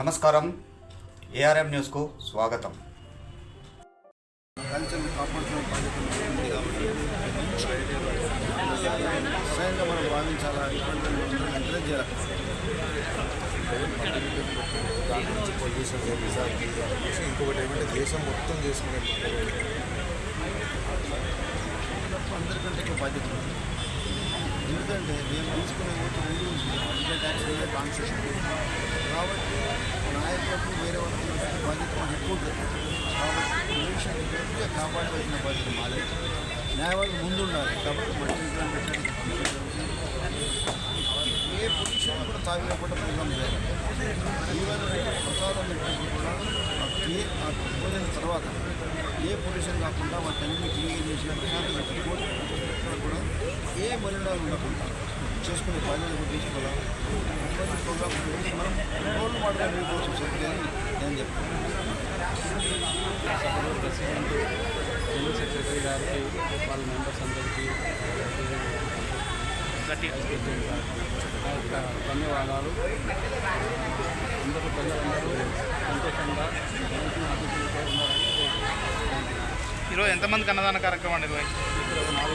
నమస్కారం. ఏఆర్ఎం న్యూస్కు స్వాగతం. కల్చర్ని కాపాడుకునే బాధ్యత మనకు ఉంది కాబట్టి స్వయంగా మనం భావించాలా ఇటువంటి మనం ఎంకరేజ్ చేయాలి దాని నుంచి పొల్యూషన్ రిజార్ట్ ఇంకొకటి ఏమంటే దేశం మొత్తం చేసుకునే అందరికంటే ఎక్కువ బాధ్యత ఉంది. ఎందుకంటే మేము తీసుకునే ఓటు రెండు అధిక ట్యాక్స్ వేరే కాన్సెషన్ కాబట్టి నాయకులకు వేరే వాళ్ళకి ఇచ్చే బాధ్యత మనకు ఎక్కువ ఉంటుంది కాబట్టి పొల్యూషన్ గట్టిగా కాపాడవలసిన బాధ్యత మాది న్యాయవాదులు ముందు ఉండాలి కాబట్టి మట్టి ప్లాన్ పెట్టడానికి ఏ పొల్యూషన్ కూడా తాగిలేకుండా ప్రోగ్రామ్ చేయాలి ఈవెన్ ప్రసాదం పెట్టినప్పుడు కూడా ఆ క్లీ- ఆ భోజనం తర్వాత ఏ పొల్యూషన్ కాకుండా వాటన్ని క్లీన్ చేసిన ప్రశాంతంగా పెట్టుకోవాలి ఎక్కడ కూడా ఏ మలినాలు ఉండకుండా చేసుకునే బాధ్యత కూడా ప్రోగ్రామ్ మనం రోల్ కోసం నేను చెప్తాను ప్రెసిడెంట్ జనరల్ సెక్రటరీ గారికి వాళ్ళ మెంబర్స్ అందరికీ ధన్యవాదాలు అందరూ ప్రజలందరూ సంతోషంగా ఈరోజు ఎంతమంది అన్నదాన కార్యక్రమం నిర్వహించారు